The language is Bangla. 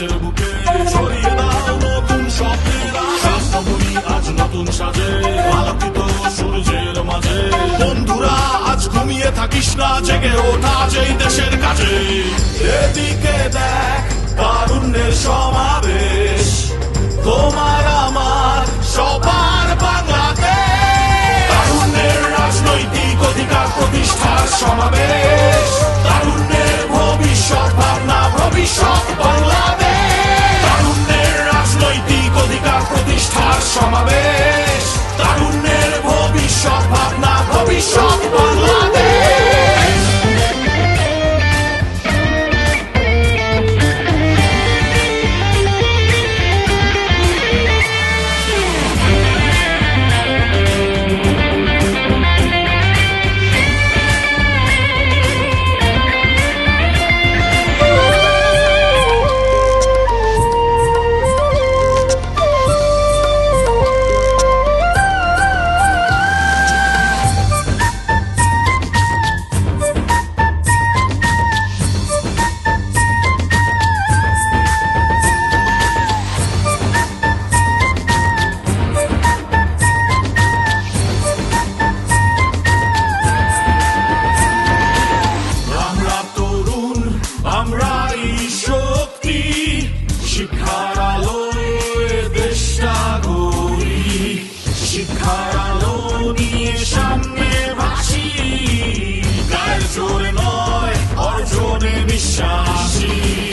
দেশের বুকে, ছড়িয়ে দাও নতুন স্বপ্নের আজ নতুন সাজে, আলোকিত সূর্যের মাঝে। বন্ধুরা, আজ ঘুমিয়ে থাকিস না, জেগে ওঠা যেই দেশের কাছে এদিকে দেখ কারুণ্যের সমাবেশ। নিয়ে সামনে ভাসি গায়ের জোরে নয় অর্জনে বিশ্বাসী।